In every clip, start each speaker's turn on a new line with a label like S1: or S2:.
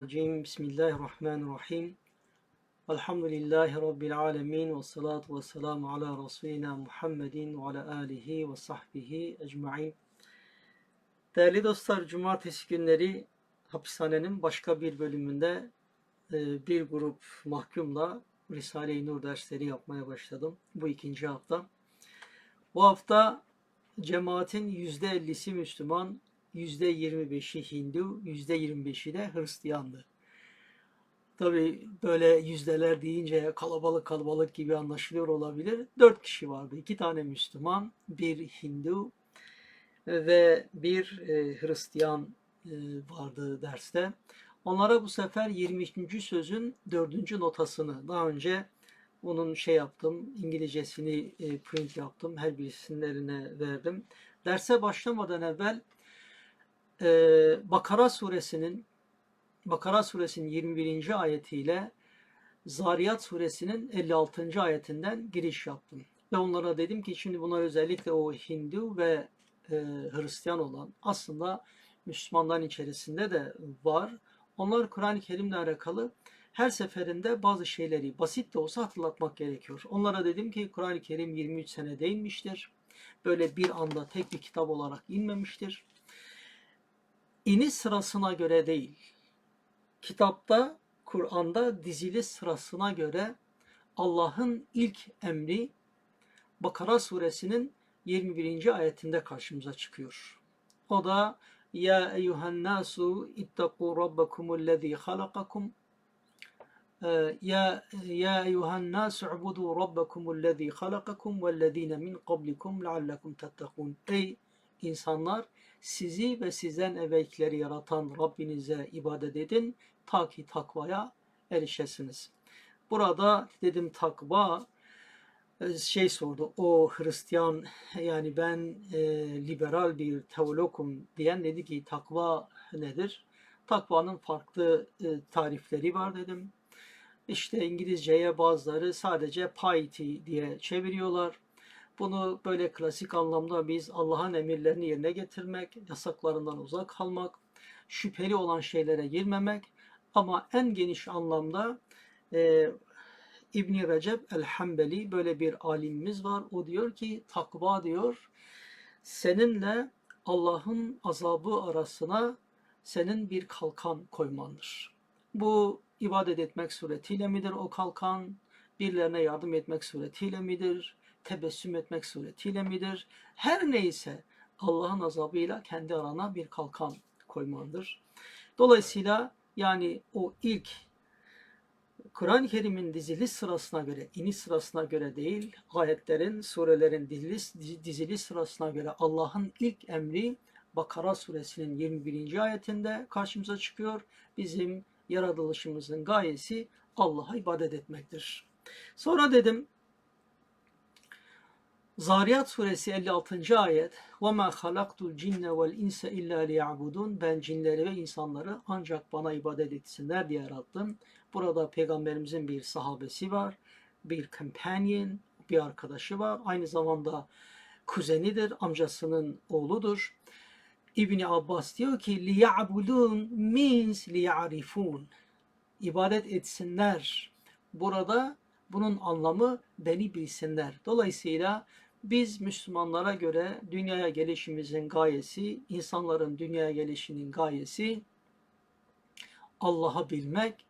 S1: Bismillahirrahmanirrahim. Bismillahirrahmanirrahim. Elhamdülillahi Rabbil alemin. Ve salatu ve selamu ala Resulina Muhammedin ve ala alihi ve sahbihi ecma'in. Değerli dostlar, cumartesi günleri hapishanenin başka bir bölümünde e, bir grup mahkumla Risale-i Nur dersleri yapmaya başladım. Bu ikinci hafta. Bu hafta cemaatin %50'si Müslüman, %25'i Hindu, %25'i de Hristiyandı. Tabi böyle yüzdeler deyince kalabalık kalabalık gibi anlaşılıyor olabilir. Dört kişi vardı. iki tane Müslüman, bir Hindu ve bir e, Hristiyan e, vardı derste. Onlara bu sefer 23. sözün dördüncü notasını daha önce onun şey yaptım, İngilizcesini e, print yaptım, her birisinin eline verdim. Derse başlamadan evvel e, Bakara suresinin Bakara suresinin 21. ayetiyle Zariyat suresinin 56. ayetinden giriş yaptım. Ve onlara dedim ki şimdi bunlar özellikle o Hindu ve e, Hristiyan olan aslında Müslümanların içerisinde de var. Onlar Kur'an-ı Kerim'le alakalı her seferinde bazı şeyleri basit de olsa hatırlatmak gerekiyor. Onlara dedim ki Kur'an-ı Kerim 23 sene değinmiştir. Böyle bir anda tek bir kitap olarak inmemiştir. İni sırasına göre değil. Kitapta, Kur'an'da dizili sırasına göre Allah'ın ilk emri Bakara suresinin 21. ayetinde karşımıza çıkıyor. O da Ya eyyuhen nasu ittaku rabbakumullezî halakakum ya ya eyyuhen nas ubudu rabbakumullezî halakakum vellezîne min qablikum leallekum tettekûn. Ey insanlar sizi ve sizden evvelkileri yaratan Rabbinize ibadet edin ta ki takvaya erişesiniz. Burada dedim takva şey sordu o Hristiyan yani ben e, liberal bir teologum diyen dedi ki takva nedir? Takvanın farklı e, tarifleri var dedim. İşte İngilizceye bazıları sadece piety diye çeviriyorlar. Bunu böyle klasik anlamda biz Allah'ın emirlerini yerine getirmek, yasaklarından uzak kalmak, şüpheli olan şeylere girmemek ama en geniş anlamda e, İbn Recep el-Hambeli böyle bir alimimiz var. O diyor ki takva diyor seninle Allah'ın azabı arasına senin bir kalkan koymandır. Bu ibadet etmek suretiyle midir o kalkan? Birilerine yardım etmek suretiyle midir? Tebessüm etmek suretiyle midir? Her neyse Allah'ın azabıyla kendi arana bir kalkan koymandır. Dolayısıyla yani o ilk Kur'an-ı Kerim'in dizili sırasına göre, iniş sırasına göre değil, ayetlerin, surelerin dizili, dizili sırasına göre Allah'ın ilk emri Bakara suresinin 21. ayetinde karşımıza çıkıyor. Bizim yaratılışımızın gayesi Allah'a ibadet etmektir. Sonra dedim Zariyat suresi 56. ayet وَمَا خَلَقْتُ الْجِنَّ وَالْاِنْسَ اِلَّا لِيَعْبُدُونَ Ben cinleri ve insanları ancak bana ibadet etsinler diye yarattım. Burada peygamberimizin bir sahabesi var, bir companion, bir arkadaşı var. Aynı zamanda kuzenidir, amcasının oğludur. İbni Abbas diyor ki liya'budun means liya'rifun. İbadet etsinler. Burada bunun anlamı beni bilsinler. Dolayısıyla biz Müslümanlara göre dünyaya gelişimizin gayesi, insanların dünyaya gelişinin gayesi Allah'a bilmek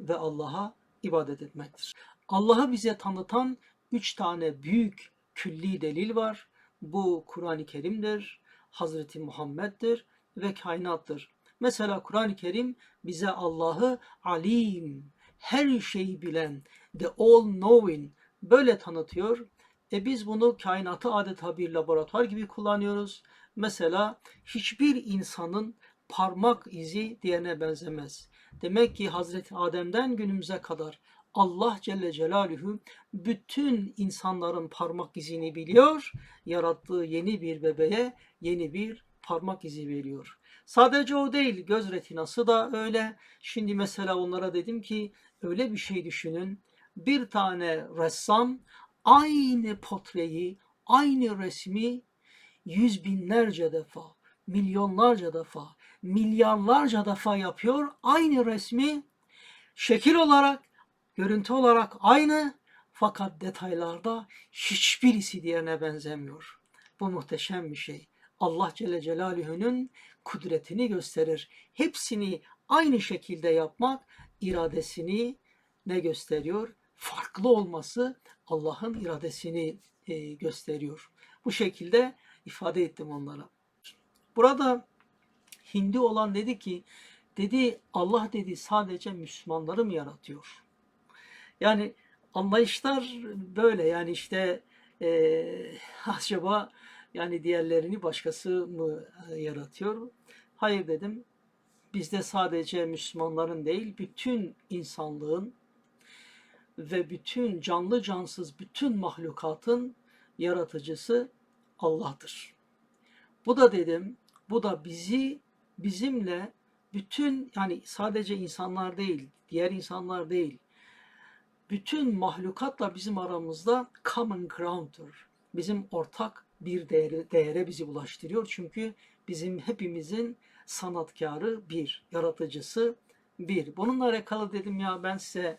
S1: ve Allah'a ibadet etmektir. Allah'ı bize tanıtan üç tane büyük külli delil var. Bu Kur'an-ı Kerim'dir, Hazreti Muhammed'dir ve kainattır. Mesela Kur'an-ı Kerim bize Allah'ı alim, her şeyi bilen, the all knowing böyle tanıtıyor. E biz bunu kainatı adeta bir laboratuvar gibi kullanıyoruz. Mesela hiçbir insanın parmak izi diğerine benzemez. Demek ki Hazreti Adem'den günümüze kadar Allah Celle Celaluhu bütün insanların parmak izini biliyor. Yarattığı yeni bir bebeğe yeni bir parmak izi veriyor. Sadece o değil, göz retinası da öyle. Şimdi mesela onlara dedim ki öyle bir şey düşünün. Bir tane ressam aynı potreyi, aynı resmi yüz binlerce defa, milyonlarca defa milyarlarca defa yapıyor. Aynı resmi şekil olarak, görüntü olarak aynı fakat detaylarda hiçbirisi diğerine benzemiyor. Bu muhteşem bir şey. Allah Celle Celaluhu'nun kudretini gösterir. Hepsini aynı şekilde yapmak iradesini ne gösteriyor? Farklı olması Allah'ın iradesini e, gösteriyor. Bu şekilde ifade ettim onlara. Burada Hindi olan dedi ki dedi Allah dedi sadece Müslümanları mı yaratıyor? Yani anlayışlar böyle yani işte e, acaba yani diğerlerini başkası mı e, yaratıyor? Hayır dedim. Bizde sadece Müslümanların değil bütün insanlığın ve bütün canlı cansız bütün mahlukatın yaratıcısı Allah'tır. Bu da dedim, bu da bizi bizimle bütün yani sadece insanlar değil, diğer insanlar değil. Bütün mahlukatla bizim aramızda common ground'tur. Bizim ortak bir değere, değere bizi ulaştırıyor. Çünkü bizim hepimizin sanatkarı bir, yaratıcısı bir. Bununla alakalı dedim ya ben size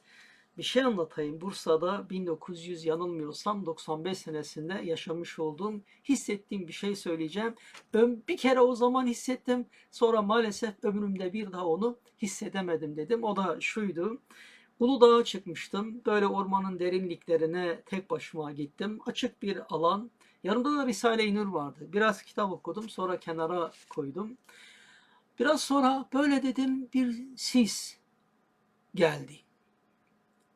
S1: bir şey anlatayım. Bursa'da 1900 yanılmıyorsam 95 senesinde yaşamış olduğum, hissettiğim bir şey söyleyeceğim. Bir kere o zaman hissettim. Sonra maalesef ömrümde bir daha onu hissedemedim dedim. O da şuydu. Uludağ'a çıkmıştım. Böyle ormanın derinliklerine tek başıma gittim. Açık bir alan. Yanımda da Risale-i Nur vardı. Biraz kitap okudum. Sonra kenara koydum. Biraz sonra böyle dedim bir sis geldi.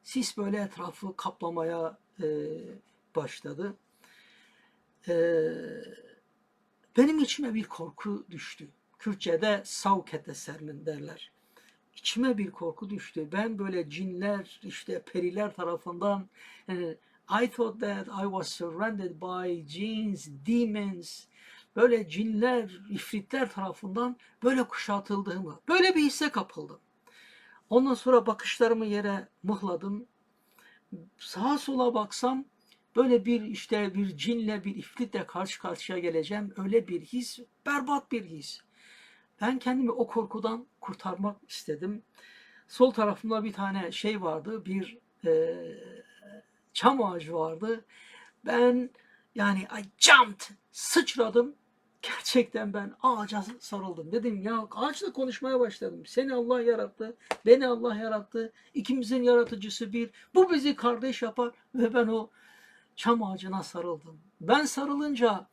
S1: Sis böyle etrafı kaplamaya e, başladı. E, benim içime bir korku düştü. Kürtçe'de savket esermin derler. İçime bir korku düştü. Ben böyle cinler, işte periler tarafından e, I thought that I was surrounded by jinns, demons, böyle cinler, ifritler tarafından böyle kuşatıldığımı, böyle bir hisse kapıldım. Ondan sonra bakışlarımı yere mıhladım. Sağa sola baksam böyle bir işte bir cinle bir ifritle karşı karşıya geleceğim. Öyle bir his, berbat bir his. Ben kendimi o korkudan kurtarmak istedim. Sol tarafımda bir tane şey vardı, bir e, çam ağacı vardı. Ben yani I jumped, sıçradım. Gerçekten ben ağaca sarıldım. Dedim ya ağaçla konuşmaya başladım. Seni Allah yarattı, beni Allah yarattı. İkimizin yaratıcısı bir. Bu bizi kardeş yapar ve ben o çam ağacına sarıldım. Ben sarılınca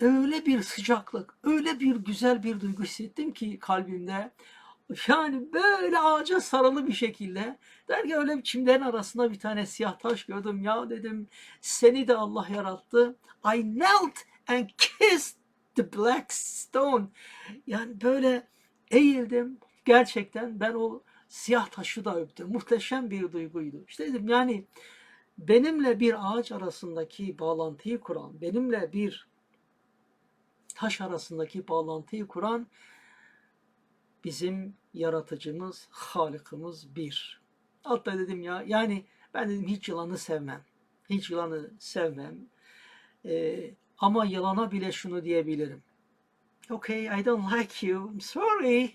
S1: öyle bir sıcaklık, öyle bir güzel bir duygu hissettim ki kalbimde. Yani böyle ağaca sarılı bir şekilde derken öyle bir çimlerin arasında bir tane siyah taş gördüm. Ya dedim seni de Allah yarattı. I knelt and kissed the black stone. Yani böyle eğildim. Gerçekten ben o siyah taşı da öptüm. Muhteşem bir duyguydu. İşte dedim yani benimle bir ağaç arasındaki bağlantıyı kuran, benimle bir taş arasındaki bağlantıyı kuran bizim yaratıcımız, halikimiz bir. Altta dedim ya yani ben dedim hiç yılanı sevmem. Hiç yılanı sevmem. Ee, ama yılana bile şunu diyebilirim. Okay, I don't like you. I'm sorry.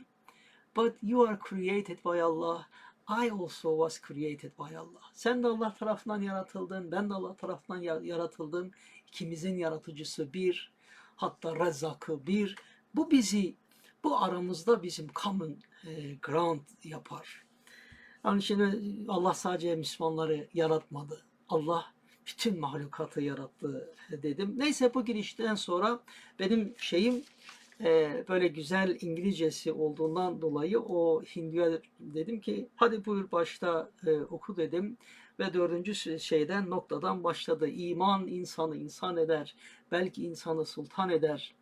S1: But you are created by Allah. I also was created by Allah. Sen de Allah tarafından yaratıldın. Ben de Allah tarafından yaratıldım. İkimizin yaratıcısı bir. Hatta rezzakı bir. Bu bizi, bu aramızda bizim common e, ground yapar. Yani şimdi Allah sadece Müslümanları yaratmadı. Allah bütün mahlukatı yarattı dedim. Neyse bu girişten sonra benim şeyim e, böyle güzel İngilizcesi olduğundan dolayı o Hindu'ya dedim ki hadi buyur başta e, oku dedim. Ve dördüncü şeyden noktadan başladı. İman insanı insan eder. Belki insanı sultan eder.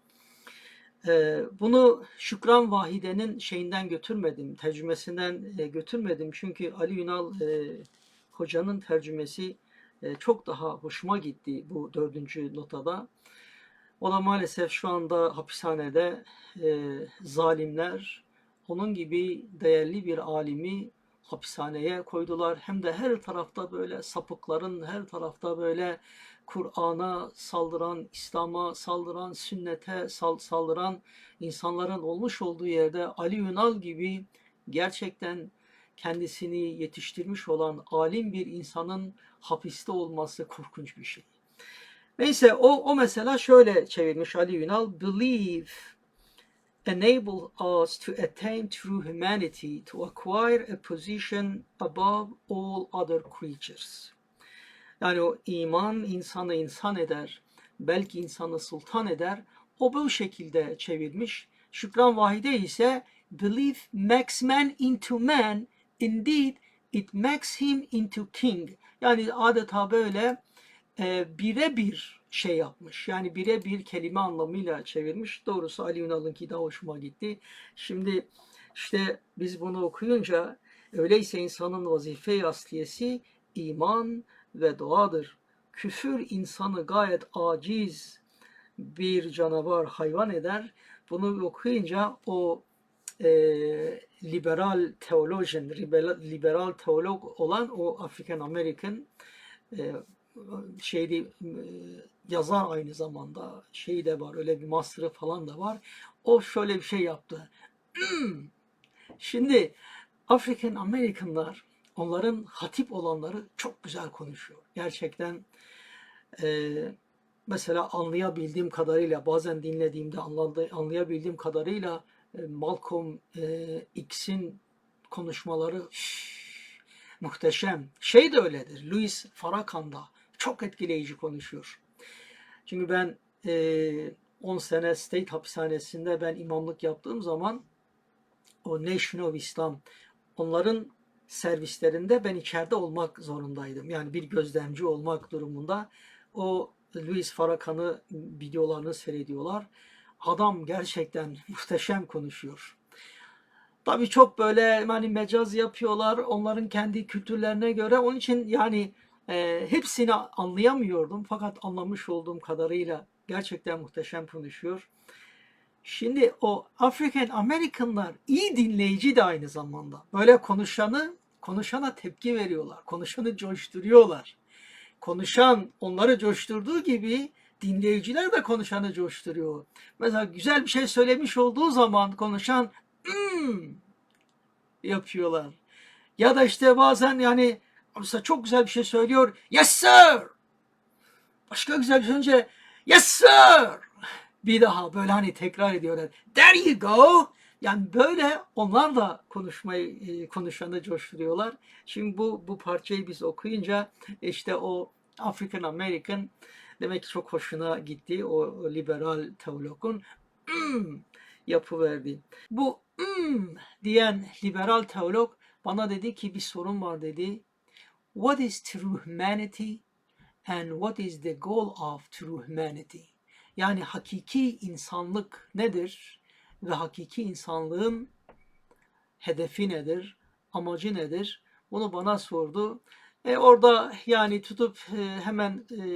S1: E, bunu Şükran Vahide'nin şeyinden götürmedim. Tercümesinden e, götürmedim. Çünkü Ali Ünal e, hocanın tercümesi e, çok daha hoşuma gitti bu dördüncü notada. O da maalesef şu anda hapishanede e, zalimler onun gibi değerli bir alimi hapishaneye koydular. Hem de her tarafta böyle sapıkların, her tarafta böyle Kur'an'a saldıran, İslam'a saldıran, sünnete sal- saldıran insanların olmuş olduğu yerde Ali Ünal gibi gerçekten kendisini yetiştirmiş olan alim bir insanın hapiste olması korkunç bir şey. Neyse o, o mesela şöyle çevirmiş Ali Ünal. Believe enable us to attain true humanity, to acquire a position above all other creatures. Yani o iman insanı insan eder, belki insanı sultan eder. O bu şekilde çevirmiş. Şükran Vahide ise belief makes man into man, indeed it makes him into king. Yani adeta böyle e, birebir şey yapmış. Yani birebir kelime anlamıyla çevirmiş. Doğrusu Ali Ünal'ınki daha hoşuma gitti. Şimdi işte biz bunu okuyunca öyleyse insanın vazife-i asliyesi iman ve duadır. Küfür insanı gayet aciz bir canavar hayvan eder. Bunu okuyunca o e, liberal theologian, liberal, teolog olan o African American e, şeydi e, yazar aynı zamanda şey de var öyle bir master'ı falan da var. O şöyle bir şey yaptı. Şimdi African Americanlar onların hatip olanları çok güzel konuşuyor. Gerçekten e, mesela anlayabildiğim kadarıyla bazen dinlediğimde anlayabildiğim kadarıyla Malcolm e, X'in konuşmaları şş, muhteşem. Şey de öyledir. Louis Farrakhan da çok etkileyici konuşuyor. Çünkü ben e, 10 sene state hapishanesinde ben imamlık yaptığım zaman o Nation of Islam onların servislerinde ben içeride olmak zorundaydım. Yani bir gözlemci olmak durumunda. O Louis Farrakhan'ı videolarını seyrediyorlar. Adam gerçekten muhteşem konuşuyor. Tabii çok böyle hani mecaz yapıyorlar onların kendi kültürlerine göre. Onun için yani e, hepsini anlayamıyordum fakat anlamış olduğum kadarıyla gerçekten muhteşem konuşuyor. Şimdi o African Americanlar iyi dinleyici de aynı zamanda. Böyle konuşanı konuşana tepki veriyorlar. Konuşanı coşturuyorlar. Konuşan onları coşturduğu gibi dinleyiciler de konuşanı coşturuyor. Mesela güzel bir şey söylemiş olduğu zaman konuşan hmm, yapıyorlar. Ya da işte bazen yani mesela çok güzel bir şey söylüyor. Yes sir. Başka güzel bir şey önce yes sir. Bir daha böyle hani tekrar ediyorlar. There you go. Yani böyle onlar da konuşmayı e, konuşanı coşturuyorlar. Şimdi bu bu parçayı biz okuyunca işte o African American demek ki çok hoşuna gitti o liberal teologun mm, yapı verdi. Bu mm, diyen liberal teolog bana dedi ki bir sorun var dedi. What is true humanity and what is the goal of true humanity? Yani hakiki insanlık nedir ve hakiki insanlığın hedefi nedir, amacı nedir? Bunu bana sordu. E orada yani tutup e, hemen e,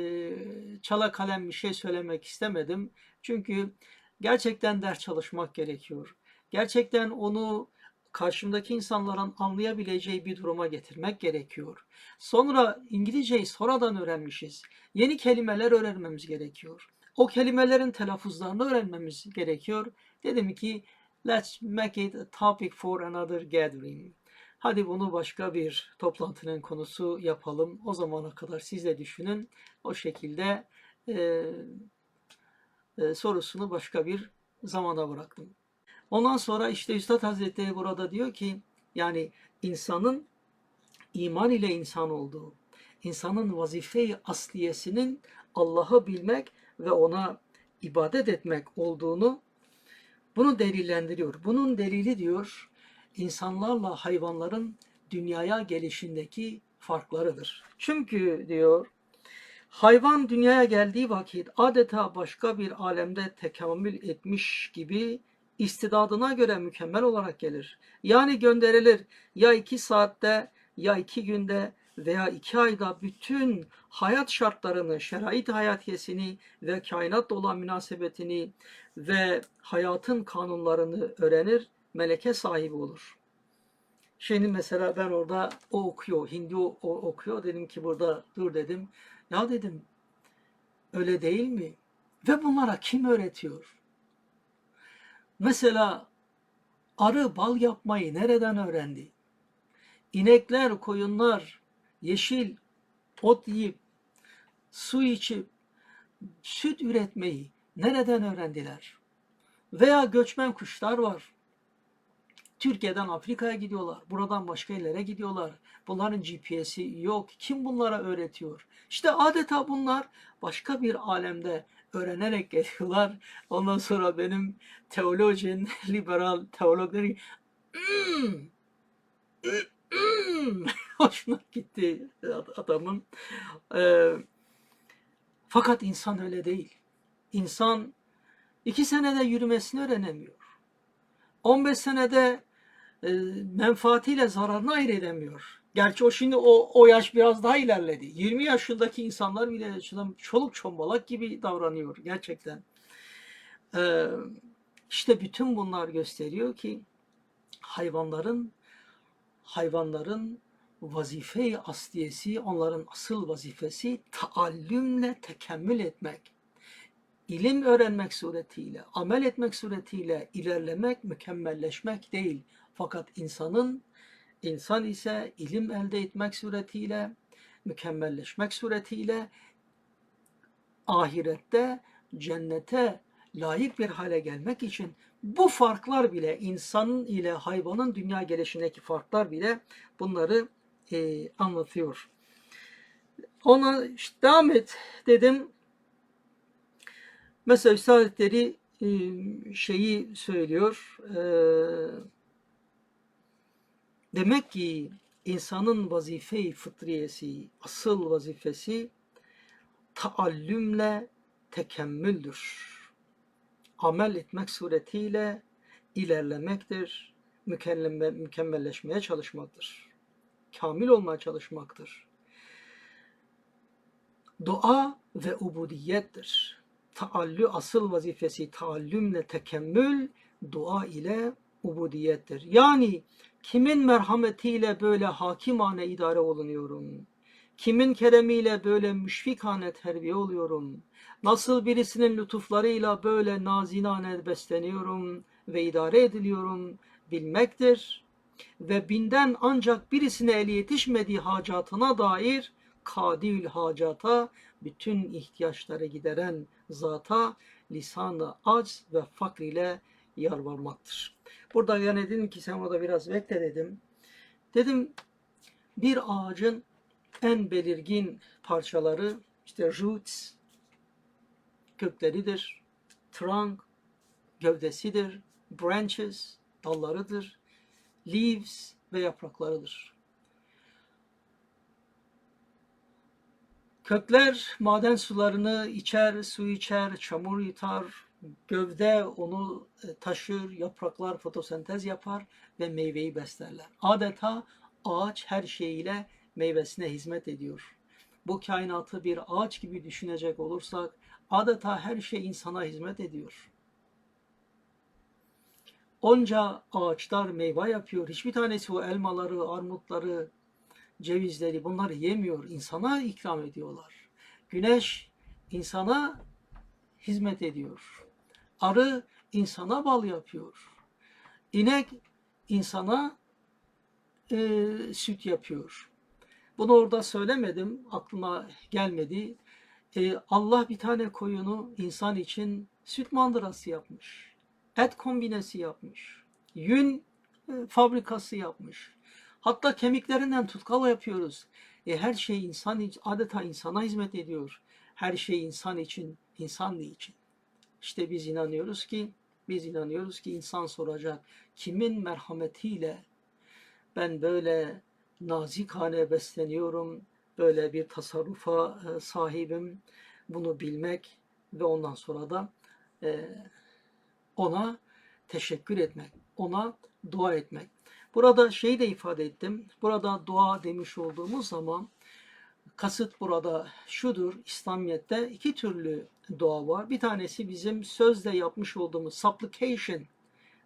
S1: çala kalem bir şey söylemek istemedim. Çünkü gerçekten ders çalışmak gerekiyor. Gerçekten onu karşımdaki insanların anlayabileceği bir duruma getirmek gerekiyor. Sonra İngilizceyi sonradan öğrenmişiz. Yeni kelimeler öğrenmemiz gerekiyor. O kelimelerin telaffuzlarını öğrenmemiz gerekiyor. Dedim ki let's make it a topic for another gathering. Hadi bunu başka bir toplantının konusu yapalım. O zamana kadar siz de düşünün. O şekilde e, e, sorusunu başka bir zamana bıraktım. Ondan sonra işte Üstad Hazretleri burada diyor ki yani insanın iman ile insan olduğu, insanın vazife-i asliyesinin Allah'ı bilmek ve ona ibadet etmek olduğunu bunu delillendiriyor. Bunun delili diyor insanlarla hayvanların dünyaya gelişindeki farklarıdır. Çünkü diyor hayvan dünyaya geldiği vakit adeta başka bir alemde tekamül etmiş gibi istidadına göre mükemmel olarak gelir. Yani gönderilir ya iki saatte ya iki günde veya iki ayda bütün hayat şartlarını, şerait hayatiyesini ve kainatla olan münasebetini ve hayatın kanunlarını öğrenir, meleke sahibi olur. Şimdi mesela ben orada o okuyor, Hindi o, o okuyor. Dedim ki burada dur dedim. Ya dedim öyle değil mi? Ve bunlara kim öğretiyor? Mesela arı bal yapmayı nereden öğrendi? İnekler, koyunlar yeşil ot yiyip, su içip, süt üretmeyi nereden öğrendiler? Veya göçmen kuşlar var. Türkiye'den Afrika'ya gidiyorlar. Buradan başka yerlere gidiyorlar. Bunların GPS'i yok. Kim bunlara öğretiyor? İşte adeta bunlar başka bir alemde öğrenerek geliyorlar. Ondan sonra benim teolojin, liberal teologları "Hmm, hmm," hoşuna gitti adamın. Ee, fakat insan öyle değil. İnsan iki senede yürümesini öğrenemiyor. 15 senede e, menfaatiyle zararını ayırt edemiyor. Gerçi o şimdi o, o yaş biraz daha ilerledi. 20 yaşındaki insanlar bile çoluk çombalak gibi davranıyor gerçekten. Ee, işte bütün bunlar gösteriyor ki hayvanların hayvanların vazife-i asliyesi, onların asıl vazifesi taallümle tekemmül etmek. İlim öğrenmek suretiyle, amel etmek suretiyle ilerlemek, mükemmelleşmek değil. Fakat insanın, insan ise ilim elde etmek suretiyle, mükemmelleşmek suretiyle ahirette cennete layık bir hale gelmek için bu farklar bile insanın ile hayvanın dünya gelişindeki farklar bile bunları e, anlatıyor. Ona işte devam et dedim. Mesela Üstadetleri e, şeyi söylüyor. E, demek ki insanın vazife-i fıtriyesi, asıl vazifesi taallümle tekemmüldür. Amel etmek suretiyle ilerlemektir, mükemmel, mükemmelleşmeye çalışmaktır. Kamil olmaya çalışmaktır. Dua ve ubudiyettir. Taallü asıl vazifesi taallümle tekemmül, dua ile ubudiyettir. Yani kimin merhametiyle böyle hakimane idare olunuyorum? Kimin keremiyle böyle müşfikane terbiye oluyorum? Nasıl birisinin lütuflarıyla böyle nazinane besleniyorum ve idare ediliyorum bilmektir. Ve binden ancak birisine eli yetişmediği hacatına dair kadil hacata, bütün ihtiyaçları gideren zata lisanı aç ve fakr ile yalvarmaktır. Burada yani dedim ki sen orada biraz bekle dedim. Dedim bir ağacın en belirgin parçaları işte roots, kökleridir, trunk, gövdesidir, branches, dallarıdır, leaves ve yapraklarıdır. Kökler maden sularını içer, su içer, çamur yutar, gövde onu e, taşır, yapraklar fotosentez yapar ve meyveyi beslerler. Adeta ağaç her şeyiyle meyvesine hizmet ediyor. Bu kainatı bir ağaç gibi düşünecek olursak adeta her şey insana hizmet ediyor. Onca ağaçlar meyve yapıyor. Hiçbir tanesi o elmaları, armutları, cevizleri bunları yemiyor. insana ikram ediyorlar. Güneş insana hizmet ediyor. Arı insana bal yapıyor. İnek insana e, süt yapıyor. Bunu orada söylemedim, aklıma gelmedi. E, Allah bir tane koyunu insan için süt mandırası yapmış. Et kombinesi yapmış. Yün e, fabrikası yapmış. Hatta kemiklerinden tutkal yapıyoruz. E, her şey insan adeta insana hizmet ediyor. Her şey insan için, insan için. İşte biz inanıyoruz ki biz inanıyoruz ki insan soracak kimin merhametiyle ben böyle nazikane besleniyorum, böyle bir tasarrufa e, sahibim. Bunu bilmek ve ondan sonra da e, ona teşekkür etmek, ona dua etmek. Burada şeyi de ifade ettim. Burada dua demiş olduğumuz zaman kasıt burada şudur. İslamiyet'te iki türlü dua var. Bir tanesi bizim sözle yapmış olduğumuz supplication.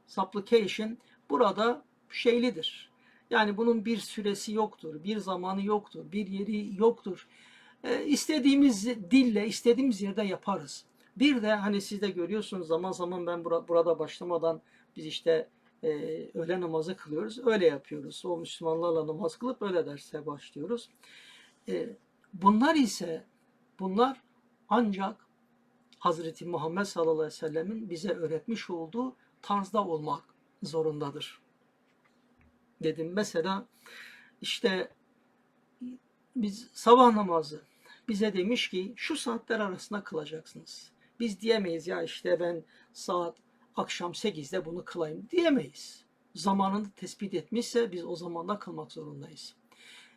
S1: Supplication burada şeylidir. Yani bunun bir süresi yoktur, bir zamanı yoktur, bir yeri yoktur. E, istediğimiz dille, istediğimiz yerde yaparız. Bir de hani siz de görüyorsunuz zaman zaman ben bura- burada başlamadan biz işte e, öğle namazı kılıyoruz. Öyle yapıyoruz. O Müslümanlarla namaz kılıp öyle derse başlıyoruz. E, bunlar ise bunlar ancak Hazreti Muhammed sallallahu aleyhi ve sellemin bize öğretmiş olduğu tarzda olmak zorundadır. Dedim mesela işte biz sabah namazı bize demiş ki şu saatler arasında kılacaksınız. Biz diyemeyiz ya işte ben saat akşam 8'de bunu kılayım diyemeyiz. Zamanını tespit etmişse biz o zamanda kılmak zorundayız.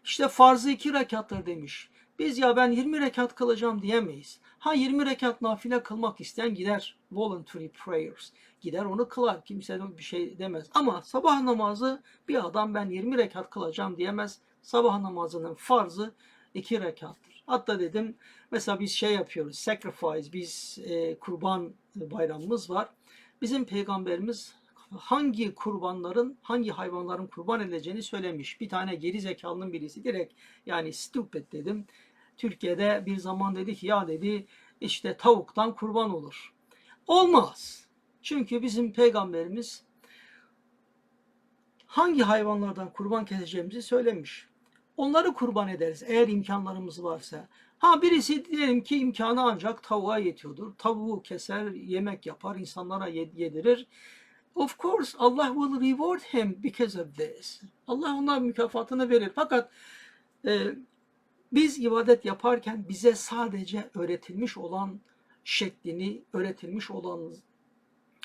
S1: İşte farzı iki rekattır demiş. Biz ya ben 20 rekat kılacağım diyemeyiz. Ha 20 rekat nafile kılmak isteyen gider voluntary prayers. Gider onu kılar. Kimse bir şey demez. Ama sabah namazı bir adam ben 20 rekat kılacağım diyemez. Sabah namazının farzı iki rekattır. Hatta dedim mesela biz şey yapıyoruz sacrifice biz e, kurban bayramımız var. Bizim peygamberimiz hangi kurbanların, hangi hayvanların kurban edileceğini söylemiş. Bir tane geri zekalının birisi direkt yani stupid dedim. Türkiye'de bir zaman dedi ki ya dedi işte tavuktan kurban olur. Olmaz. Çünkü bizim peygamberimiz hangi hayvanlardan kurban keseceğimizi söylemiş. Onları kurban ederiz eğer imkanlarımız varsa. Ha birisi diyelim ki imkanı ancak tavuğa yetiyordur. Tavuğu keser, yemek yapar, insanlara yedirir. Of course Allah will reward him because of this. Allah ona mükafatını verir. Fakat e, biz ibadet yaparken bize sadece öğretilmiş olan şeklini, öğretilmiş olan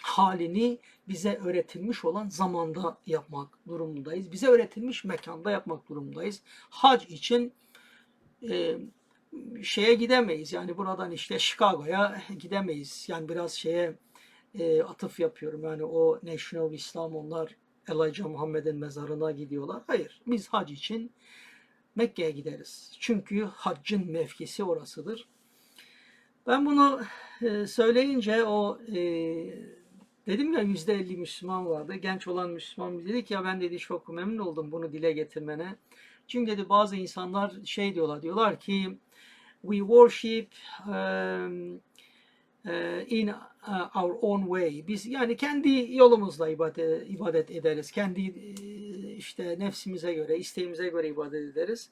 S1: halini bize öğretilmiş olan zamanda yapmak durumundayız. Bize öğretilmiş mekanda yapmak durumundayız. Hac için e, şeye gidemeyiz. Yani buradan işte Chicago'ya gidemeyiz. Yani biraz şeye e, atıf yapıyorum. Yani o National İslam onlar Elijah Muhammed'in mezarına gidiyorlar. Hayır. Biz hac için Mekke'ye gideriz. Çünkü haccın mevkisi orasıdır. Ben bunu e, söyleyince o e, dedim ya yüzde elli Müslüman vardı. Genç olan Müslüman dedi ki ya ben dedi çok memnun oldum bunu dile getirmene. Çünkü dedi bazı insanlar şey diyorlar diyorlar ki we worship um, uh, in uh, our own way. Biz yani kendi yolumuzla ibadet, ibadet ederiz. Kendi e, işte nefsimize göre, isteğimize göre ibadet ederiz.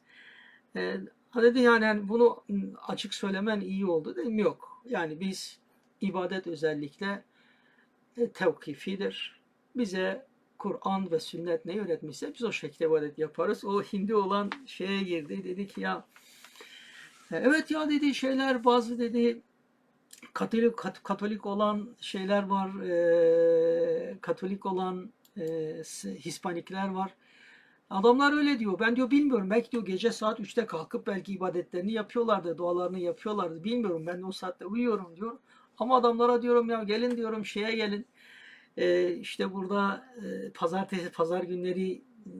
S1: E, dedi yani bunu açık söylemen iyi oldu. Dedim yok. Yani biz ibadet özellikle e, tevkifidir. Bize Kur'an ve sünnet ne öğretmişse biz o şekilde ibadet yaparız. O hindi olan şeye girdi. Dedi ki ya evet ya dedi şeyler bazı dedi Katolik kat, Katolik olan şeyler var, e, Katolik olan e, Hispanikler var. Adamlar öyle diyor. Ben diyor bilmiyorum. Belki diyor gece saat 3'te kalkıp belki ibadetlerini yapıyorlardı, dualarını yapıyorlardı. Bilmiyorum. Ben o saatte uyuyorum diyor. Ama adamlara diyorum ya gelin diyorum şeye gelin. E, işte burada e, pazartesi, pazar günleri e,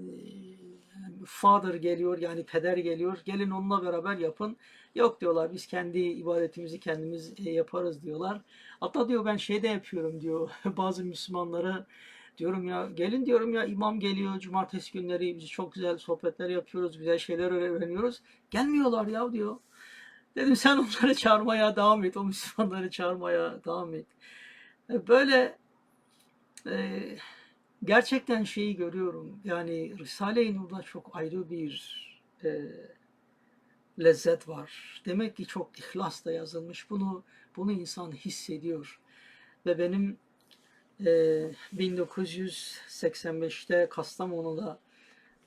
S1: father geliyor yani peder geliyor. Gelin onunla beraber yapın. Yok diyorlar biz kendi ibadetimizi kendimiz e, yaparız diyorlar. Hatta diyor ben şey de yapıyorum diyor bazı Müslümanlara diyorum ya gelin diyorum ya imam geliyor cumartesi günleri biz çok güzel sohbetler yapıyoruz güzel şeyler öğreniyoruz. Gelmiyorlar ya diyor. Dedim sen onları çağırmaya devam et o Müslümanları çağırmaya devam et. E, böyle e, gerçekten şeyi görüyorum yani Risale-i Nur'da çok ayrı bir e, lezzet var. Demek ki çok ihlasla yazılmış. Bunu bunu insan hissediyor. Ve benim e, 1985'te Kastamonu'da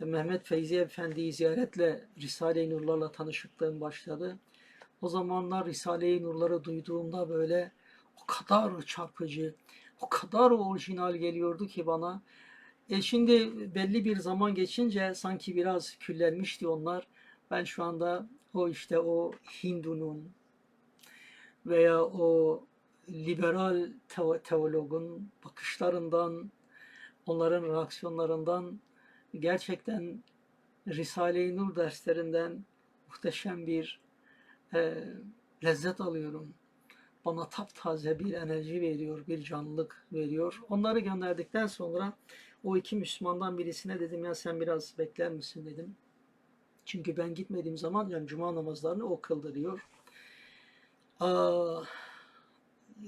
S1: Mehmet Feyzi Efendi'yi ziyaretle Risale-i Nurlarla tanışıklığım başladı. O zamanlar Risale-i Nurları duyduğumda böyle o kadar çarpıcı, o kadar orijinal geliyordu ki bana. E şimdi belli bir zaman geçince sanki biraz küllenmişti onlar. Ben şu anda o işte o Hindu'nun veya o liberal teologun bakışlarından, onların reaksiyonlarından gerçekten Risale-i Nur derslerinden muhteşem bir e, lezzet alıyorum. Bana taptaze bir enerji veriyor, bir canlılık veriyor. Onları gönderdikten sonra o iki Müslümandan birisine dedim ya sen biraz bekler misin dedim. Çünkü ben gitmediğim zaman yani cuma namazlarını o kıldırıyor. Aa,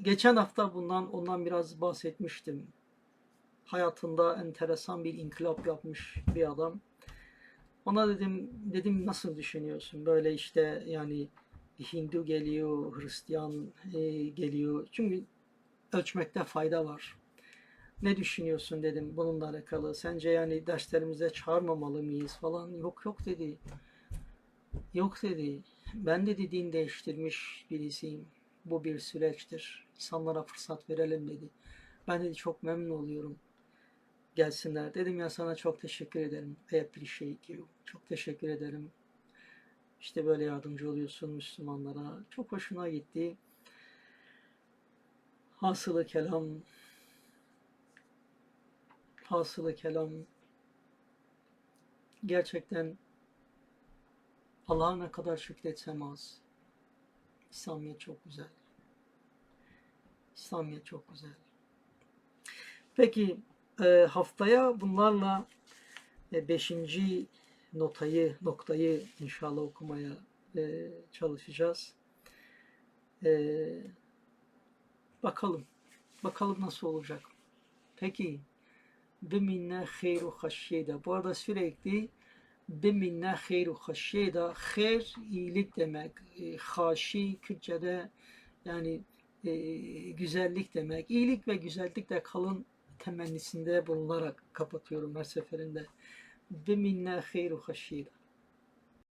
S1: geçen hafta bundan ondan biraz bahsetmiştim. Hayatında enteresan bir inkılap yapmış bir adam. Ona dedim dedim nasıl düşünüyorsun? Böyle işte yani Hindu geliyor, Hristiyan e, geliyor. Çünkü ölçmekte fayda var. Ne düşünüyorsun dedim bununla alakalı. Sence yani derslerimize çağırmamalı mıyız falan. Yok yok dedi. Yok dedi. Ben dedi din değiştirmiş birisiyim. Bu bir süreçtir. İnsanlara fırsat verelim dedi. Ben dedi çok memnun oluyorum. Gelsinler. Dedim ya sana çok teşekkür ederim. I appreciate you. Çok teşekkür ederim. İşte böyle yardımcı oluyorsun Müslümanlara. Çok hoşuna gitti. Hasılı kelam hasılı kelam gerçekten Allah'a ne kadar şükretsem az. İslamiyet çok güzel. İslamiyet çok güzel. Peki e, haftaya bunlarla e, beşinci notayı noktayı inşallah okumaya e, çalışacağız. Bakalım. Bakalım nasıl olacak. Peki biminne hayru haşyeda. Bu arada sürekli biminne hayru haşyeda. Hayr iyilik demek. E, haşi Kürtçe'de yani e, güzellik demek. İyilik ve güzellikle kalın temennisinde bulunarak kapatıyorum her seferinde. Biminne hayru haşyeda.